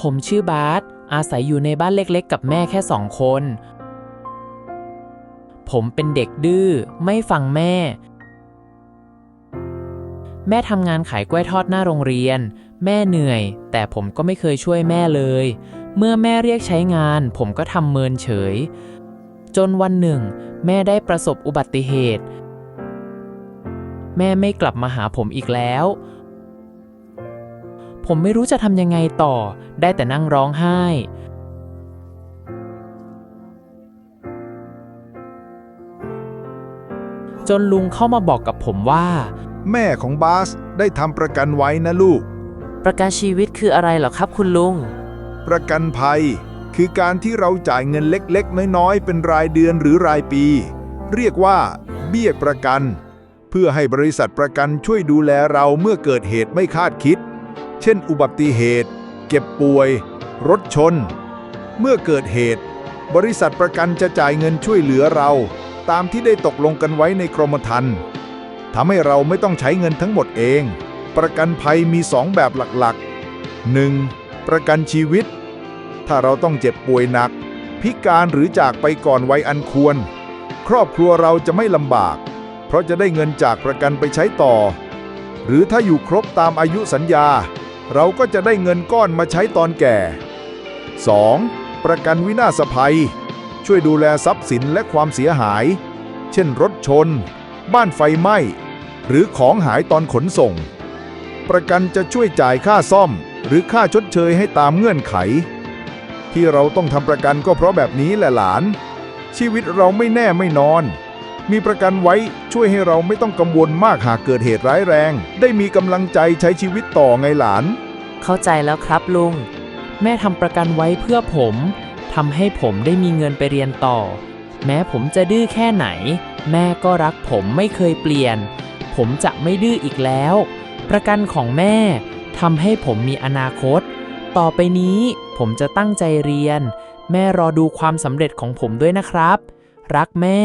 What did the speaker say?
ผมชื่อบาสอาศัยอยู่ในบ้านเล็กๆ กับแม่แค่สองคน ผมเป็นเด็กดื้อ ไม่ฟังแม่ แม่ทำงานขายกล้วยทอดหน้าโรงเรียน แม่เหนื่อย แต่ผมก็ไม่เคยช่วยแม่เลย เมื่อแม่เรียกใช้งาน ผมก็ทำเมินเฉย จนวันหนึ่ง แม่ได้ประสบอุบัติเหตุ แม่ไม่กลับมาหาผมอีกแล้ว ผมไม่รู้จะทำยังไงต่อ ได้แต่นั่งร้องไห้ จนลุงเข้ามาบอกกับผมว่า แม่ของบาสได้ทำประกันไว้นะลูก ประกันชีวิตคืออะไรเหรอครับคุณลุง ประกันภัย คือการที่เราจ่ายเงินเล็กๆ น้อยๆ เป็นรายเดือนหรือรายปี เรียกว่า เบี้ยประกัน เพื่อให้บริษัทประกันช่วยดูแลเราเมื่อเกิดเหตุไม่คาดคิด เช่น อุบัติเหตุ เก็บป่วย รถชน เมื่อเกิดเหตุ บริษัทประกันจะจ่ายเงินช่วยเหลือเรา ตามที่ได้ตกลงกันไว้ในกรมธรรม์ทำให้เราไม่ต้องใช้เงินทั้งหมดเอง ประกันภัยมีสองแบบหลักๆ 1. ประกันชีวิต ถ้าเราต้องเจ็บป่วยหนัก พิการหรือจากไปก่อนวัยอันควร ครอบครัวเราจะไม่ลำบาก เพราะจะได้เงินจากประกันไปใช้ต่อ หรือถ้าอยู่ครบตามอายุสัญญา เราก็จะได้เงินก้อนมาใช้ตอนแก่ 2. ประกันวินาศภัย ช่วยดูแลทรัพย์สินและความเสียหาย เช่นรถชน บ้านไฟไหม้ หรือของหายตอนขนส่ง ประกันจะช่วยจ่ายค่าซ่อม หรือค่าชดเชยให้ตามเงื่อนไข ที่เราต้องทำประกันก็เพราะแบบนี้แหละหลาน ชีวิตเราไม่แน่ไม่นอน มีประกันไว้ช่วยให้เราไม่ต้องกังวลมากหากเกิดเหตุร้ายแรง ได้มีกำลังใจใช้ชีวิตต่อไงหลาน เข้าใจแล้วครับลุง แม่ทำประกันไว้เพื่อผมทำให้ผมได้มีเงินไปเรียนต่อ แม้ผมจะดื้อแค่ไหน แม่ก็รักผมไม่เคยเปลี่ยน ผมจะไม่ดื้ออีกแล้ว ประกันของแม่ทำให้ผมมีอนาคต ต่อไปนี้ผมจะตั้งใจเรียน แม่รอดูความสำเร็จของผมด้วยนะครับ รักแม่